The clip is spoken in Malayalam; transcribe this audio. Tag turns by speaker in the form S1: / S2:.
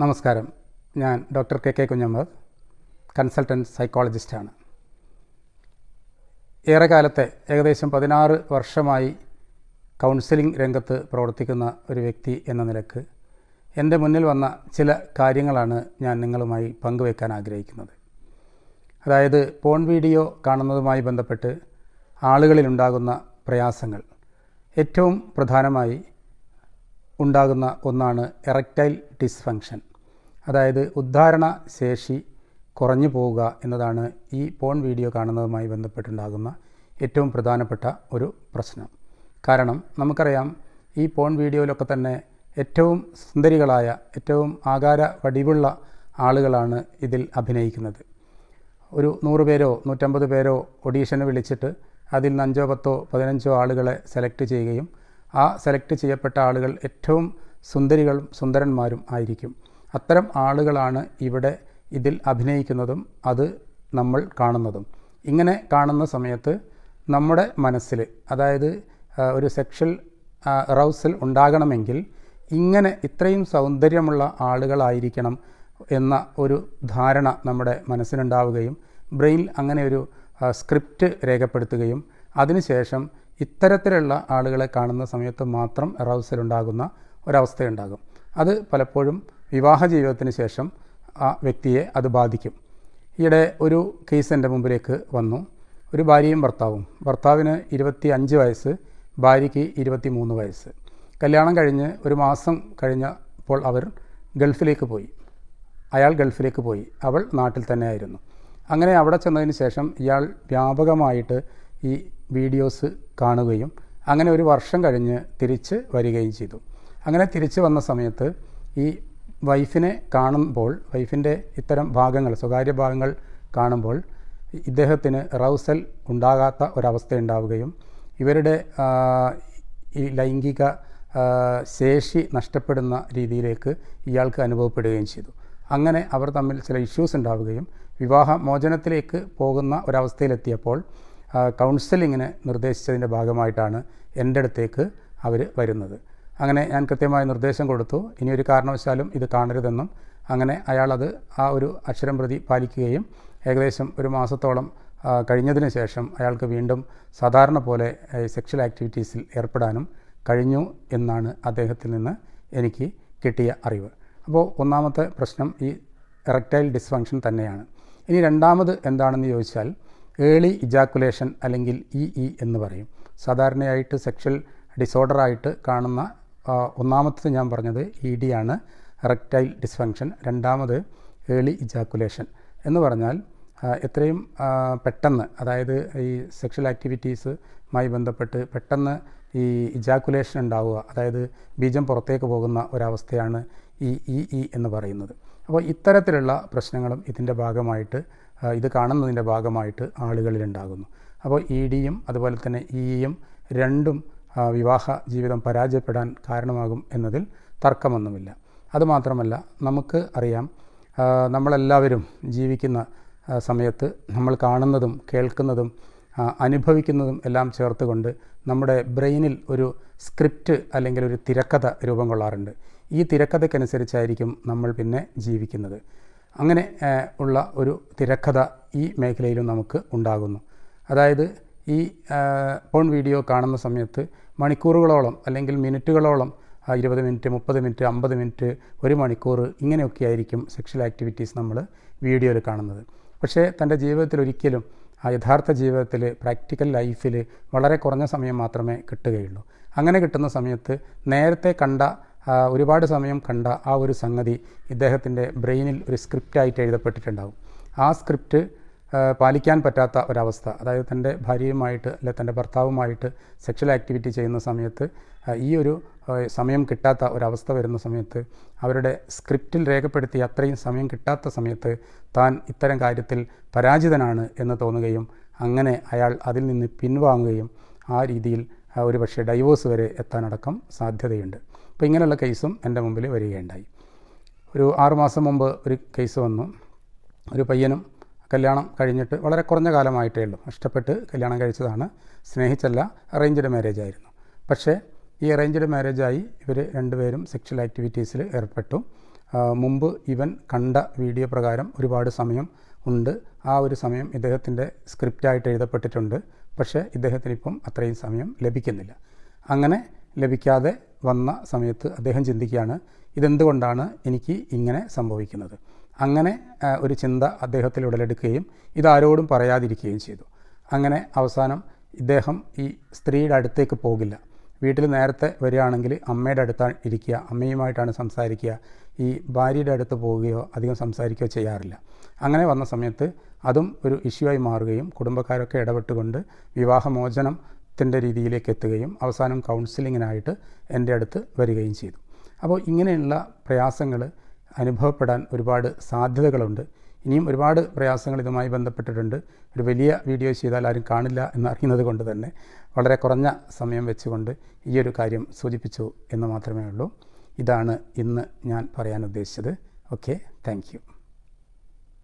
S1: നമസ്കാരം. ഞാൻ doctor K K Kunhammad consultant സൈക്കോളജിസ്റ്റാണ്. ഏറെക്കാലത്തെ ഏകദേശം പതിനാറ് വർഷമായി കൗൺസിലിംഗ് രംഗത്ത് പ്രവർത്തിക്കുന്ന ഒരു വ്യക്തി എന്ന നിലയ്ക്ക് എന്റെ മുന്നിൽ വന്ന ചില കാര്യങ്ങളാണ് ഞാൻ നിങ്ങളുമായി പങ്കുവെക്കാൻ ആഗ്രഹിക്കുന്നത്. അതായത് പോൺ വീഡിയോ കാണുന്നതുമായി ബന്ധപ്പെട്ട് ആളുകളിലുണ്ടാകുന്ന പ്രയാസങ്ങൾ. ഏറ്റവും പ്രധാനമായി ഉണ്ടാകുന്ന ഒന്നാണ് എറക്റ്റൈൽ ഡിസ്ഫങ്ഷൻ. അതായത് ഉദ്ധാരണ ശേഷി കുറഞ്ഞു പോവുക എന്നതാണ് ഈ പോൺ വീഡിയോ കാണുന്നതുമായി ബന്ധപ്പെട്ടുണ്ടാകുന്ന ഏറ്റവും പ്രധാനപ്പെട്ട ഒരു പ്രശ്നം. കാരണം നമുക്കറിയാം ഈ പോൺ വീഡിയോയിലൊക്കെ തന്നെ ഏറ്റവും സുന്ദരികളായ ഏറ്റവും ആകാര വടിവുള്ള ആളുകളാണ് ഇതിൽ അഭിനയിക്കുന്നത്. ഒരു നൂറ് പേരോ നൂറ്റമ്പത് പേരോ ഒഡീഷന് വിളിച്ചിട്ട് അതിൽ നിന്ന് അഞ്ചോ പത്തോ പതിനഞ്ചോ ആളുകളെ സെലക്ട് ചെയ്യുകയും ആ സെലക്ട് ചെയ്യപ്പെട്ട ആളുകൾ ഏറ്റവും സുന്ദരികളും സുന്ദരന്മാരും ആയിരിക്കും. അത്തരം ആളുകളാണ് ഇവിടെ ഇതിൽ അഭിനയിക്കുന്നതും അത് നമ്മൾ കാണുന്നതും. ഇങ്ങനെ കാണുന്ന സമയത്ത് നമ്മുടെ മനസ്സിൽ അതായത് ഒരു സെക്ഷൽ റൗസൽ ഉണ്ടാകണമെങ്കിൽ ഇങ്ങനെ ഇത്രയും സൗന്ദര്യമുള്ള ആളുകളായിരിക്കണം എന്ന ഒരു ധാരണ നമ്മുടെ മനസ്സിനുണ്ടാവുകയും ബ്രെയിൻ അങ്ങനെ ഒരു സ്ക്രിപ്റ്റ് രേഖപ്പെടുത്തുകയും അതിനുശേഷം ഇത്തരത്തിലുള്ള ആളുകളെ കാണുന്ന സമയത്ത് മാത്രം അറൗസൽ ഉണ്ടാകുന്ന ഒരവസ്ഥയുണ്ടാകും. അത് പലപ്പോഴും വിവാഹ ജീവിതത്തിന് ശേഷം ആ വ്യക്തിയെ അത് ബാധിക്കും. ഈയിടെ ഒരു കേസ് എന്റെ മുമ്പിലേക്ക് വന്നു. ഒരു ഭാര്യയും ഭർത്താവും. ഭർത്താവിന് ഇരുപത്തി അഞ്ച് വയസ്സ് ഭാര്യയ്ക്ക് ഇരുപത്തി മൂന്ന് വയസ്സ്. കല്യാണം കഴിഞ്ഞ് ഒരു മാസം കഴിഞ്ഞപ്പോൾ അവർ ഗൾഫിലേക്ക് പോയി. അയാൾ ഗൾഫിലേക്ക് പോയി. അവൾ നാട്ടിൽ തന്നെ ആയിരുന്നു അങ്ങനെ അവിടെ ചെന്നതിന് ശേഷം ഇയാൾ വ്യാപകമായിട്ട് ഈ വീഡിയോസ് കാണുകയും അങ്ങനെ ഒരു വർഷം കഴിഞ്ഞ് തിരിച്ച് വരികയും ചെയ്തു. അങ്ങനെ തിരിച്ചു വന്ന സമയത്ത് ഈ വൈഫിനെ കാണുമ്പോൾ വൈഫിന്റെ ഇത്തരം ഭാഗങ്ങൾ സ്വകാര്യ ഭാഗങ്ങൾ കാണുമ്പോൾ ഇദ്ദേഹത്തിന് റൗസൽ ഉണ്ടാകാത്ത ഒരവസ്ഥ ഉണ്ടാവുകയും ഇവരുടെ ഈ ലൈംഗിക ശേഷി നഷ്ടപ്പെടുന്ന രീതിയിലേക്ക് ഇയാൾക്ക് അനുഭവപ്പെടുകയും ചെയ്തു. അങ്ങനെ അവർ തമ്മിൽ ചില ഇഷ്യൂസ് ഉണ്ടാവുകയും വിവാഹ മോചനത്തിലേക്ക് പോകുന്ന ഒരവസ്ഥയിലെത്തിയപ്പോൾ കൗൺസിലിങ്ങിന് നിർദ്ദേശിച്ചതിന്റെ ഭാഗമായിട്ടാണ് എന്റെ അടുത്തേക്ക് അവർ വരുന്നത്. അങ്ങനെ ഞാൻ കൃത്യമായ നിർദ്ദേശം കൊടുത്തു. ഇനി ഒരു കാരണവശാലും ഇത് കാണരുതെന്നും അങ്ങനെ അയാളത് ആ ഒരു അക്ഷരം പ്രതി പാലിക്കുകയും ഏകദേശം ഒരു മാസത്തോളം കഴിഞ്ഞതിന് ശേഷം അയാൾക്ക് വീണ്ടും സാധാരണ പോലെ സെക്ഷൽ ആക്ടിവിറ്റീസിൽ ഏർപ്പെടാനും കഴിഞ്ഞു എന്നാണ് അദ്ദേഹത്തിൽ നിന്ന് എനിക്ക് കിട്ടിയ അറിവ്. അപ്പോൾ ഒന്നാമത്തെ പ്രശ്നം ഈ എറക്റ്റൈൽ ഡിസ്ഫങ്ഷൻ തന്നെയാണ്. ഇനി രണ്ടാമത് എന്താണെന്ന് ചോദിച്ചാൽ ഏളി ഇജാക്കുലേഷൻ അല്ലെങ്കിൽ ഇ ഇ എന്ന് പറയും. സാധാരണയായിട്ട് സെക്ഷൽ ഡിസോർഡറായിട്ട് കാണുന്ന ഒന്നാമത്തത് ഞാൻ പറഞ്ഞത് ഇ ഡി ആണ്. റെക്റ്റൈൽ ഡിസ്ഫങ്ഷൻ രണ്ടാമത് ഏളി ഇജാക്കുലേഷൻ എന്ന് പറഞ്ഞാൽ എത്രയും പെട്ടെന്ന് അതായത് ഈ സെക്ഷൽ ആക്ടിവിറ്റീസുമായി ബന്ധപ്പെട്ട് പെട്ടെന്ന് ഈ ഇജാക്കുലേഷൻ ഉണ്ടാവുക അതായത് ബീജം പുറത്തേക്ക് പോകുന്ന ഒരവസ്ഥയാണ് ഈ ഇ ഇ എന്ന് പറയുന്നത്. അപ്പോൾ ഇത്തരത്തിലുള്ള പ്രശ്നങ്ങളും ഇതിന്റെ ഭാഗമായിട്ട് ഇത് കാണുന്നതിന്റെ ഭാഗമായിട്ട് ആളുകളിലുണ്ടാകുന്നു. അപ്പോൾ ഇ ഡിയും അതുപോലെ തന്നെ ഇയും രണ്ടും വിവാഹ ജീവിതം പരാജയപ്പെടാൻ കാരണമാകും എന്നതിൽ തർക്കമൊന്നുമില്ല. അതുമാത്രമല്ല നമുക്ക് അറിയാം നമ്മളെല്ലാവരും ജീവിക്കുന്ന സമയത്ത് നമ്മൾ കാണുന്നതും കേൾക്കുന്നതും അനുഭവിക്കുന്നതും എല്ലാം ചേർത്തുകൊണ്ട് നമ്മുടെ ബ്രെയിനിൽ ഒരു സ്ക്രിപ്റ്റ് അല്ലെങ്കിൽ ഒരു തിരക്കഥ രൂപം കൊള്ളാറുണ്ട്. ഈ തിരക്കഥയ്ക്കനുസരിച്ചായിരിക്കും നമ്മൾ പിന്നെ ജീവിക്കുന്നത്. അങ്ങനെ ഉള്ള ഒരു തിരക്കഥ ഈ മേഖലയിലും നമുക്ക് ഉണ്ടാകുന്നു. അതായത് ഈ പോൺ വീഡിയോ കാണുന്ന സമയത്ത് മണിക്കൂറുകളോളം അല്ലെങ്കിൽ മിനിറ്റുകളോളം ഇരുപത് മിനിറ്റ് മുപ്പത് മിനിറ്റ് അമ്പത് മിനിറ്റ് ഒരു മണിക്കൂർ ഇങ്ങനെയൊക്കെ ആയിരിക്കും സെക്ഷൽ ആക്ടിവിറ്റീസ് നമ്മൾ വീഡിയോയിൽ കാണുന്നത്. പക്ഷേ തന്റെ ജീവിതത്തിൽ ഒരിക്കലും ആ യഥാർത്ഥ ജീവിതത്തിൽ പ്രാക്ടിക്കൽ ലൈഫിൽ വളരെ കുറഞ്ഞ സമയം മാത്രമേ കിട്ടുകയുള്ളൂ. അങ്ങനെ കിട്ടുന്ന സമയത്ത് നേരത്തെ കണ്ട ഒരുപാട് സമയം കണ്ട ആ ഒരു സംഗതി ഇദ്ദേഹത്തിന്റെ ബ്രെയിനിൽ ഒരു സ്ക്രിപ്റ്റായിട്ട് എഴുതപ്പെട്ടിട്ടുണ്ടാകും ആ സ്ക്രിപ്റ്റ് പാലിക്കാൻ പറ്റാത്ത ഒരവസ്ഥ അതായത് തന്റെ ഭാര്യയുമായിട്ട് അല്ലെ തന്റെ ഭർത്താവുമായിട്ട് സെക്ഷൽ ആക്ടിവിറ്റി ചെയ്യുന്ന സമയത്ത് ഈ ഒരു സമയം കിട്ടാത്ത ഒരവസ്ഥ വരുന്ന സമയത്ത് അവരുടെ സ്ക്രിപ്റ്റിൽ രേഖപ്പെടുത്തി അത്രയും സമയം കിട്ടാത്ത സമയത്ത് താൻ ഇത്തരം കാര്യത്തിൽ പരാജിതനാണ് എന്ന് തോന്നുകയും അങ്ങനെ അയാൾ അതിൽ നിന്ന് പിൻവാങ്ങുകയും ആ രീതിയിൽ ഒരു പക്ഷേ ഡൈവോഴ്സ് വരെ എത്താനടക്കം സാധ്യതയുണ്ട്. അപ്പോൾ ഇങ്ങനെയുള്ള കേസും എന്റെ മുമ്പിൽ വരികയുണ്ടായി. ഒരു ആറുമാസം മുമ്പ് ഒരു കേസ് വന്നു. ഒരു പയ്യനും കല്യാണം കഴിഞ്ഞിട്ട് വളരെ കുറഞ്ഞ കാലമായിട്ടേ ഉള്ളൂ. ഇഷ്ടപ്പെട്ട് കല്യാണം കഴിച്ചതാണ്. സ്നേഹിച്ചല്ല അറേഞ്ച്ഡ് മാരേജ് ആയിരുന്നു. പക്ഷേ ഈ അറേഞ്ച്ഡ് മാരേജായി ഇവർ രണ്ടുപേരും സെക്ഷൽ ആക്ടിവിറ്റീസിൽ ഏർപ്പെട്ടു. മുമ്പ് ഇവൻ കണ്ട വീഡിയോ പ്രകാരം ഒരുപാട് സമയം ഉണ്ട്. ആ ഒരു സമയം ഇദ്ദേഹത്തിന്റെ സ്ക്രിപ്റ്റായിട്ട് എഴുതപ്പെട്ടിട്ടുണ്ട്. പക്ഷേ ഇദ്ദേഹത്തിനിപ്പം അത്രയും സമയം ലഭിക്കുന്നില്ല. അങ്ങനെ ലഭിക്കാതെ വന്ന സമയത്ത് അദ്ദേഹം ചിന്തിക്കുകയാണ് ഇതെന്തുകൊണ്ടാണ് എനിക്ക് ഇങ്ങനെ സംഭവിക്കുന്നത്? അങ്ങനെ ഒരു ചിന്ത അദ്ദേഹത്തിൽ ഉടലെടുക്കുകയും ഇതാരോടും പറയാതിരിക്കുകയും ചെയ്തു. അങ്ങനെ അവസാനം ഇദ്ദേഹം ഈ സ്ത്രീയുടെ അടുത്തേക്ക് പോകില്ല. വീട്ടിൽ നേരത്തെ വരികയാണെങ്കിൽ അമ്മയുടെ അടുത്താണ് ഇരിക്കുക അമ്മയുമായിട്ടാണ് സംസാരിക്കുക ഈ ഭാര്യയുടെ അടുത്ത് പോവുകയോ അധികം സംസാരിക്കുകയോ ചെയ്യാറില്ല. അങ്ങനെ വന്ന സമയത്ത് അതും ഒരു ഇഷ്യൂ ആയി മാറുകയും കുടുംബക്കാരൊക്കെ ഇടപെട്ടുകൊണ്ട് വിവാഹമോചനത്തിന്റെ രീതിയിലേക്ക് എത്തുകയും അവസാനം കൗൺസിലിങ്ങിനായിട്ട് എന്റെ അടുത്ത് വരികയും ചെയ്തു. അപ്പോൾ ഇങ്ങനെയുള്ള പ്രയാസങ്ങൾ അനുഭവപ്പെടാൻ ഒരുപാട് സാധ്യതകളുണ്ട്. ഇനിയും ഒരുപാട് പ്രയാസങ്ങൾ ഇതുമായി ബന്ധപ്പെട്ടിട്ടുണ്ട്. ഒരു വലിയ വീഡിയോ ചെയ്താൽ ആരും കാണില്ല എന്നറിയുന്നത് കൊണ്ട് തന്നെ വളരെ കുറഞ്ഞ സമയം വെച്ചുകൊണ്ട് ഈ ഒരു കാര്യം സൂചിപ്പിച്ചു എന്ന് മാത്രമേ ഉള്ളൂ. ഇതാണ് ഇന്ന് ഞാൻ പറയാൻ ഉദ്ദേശിച്ചത്. Okay thank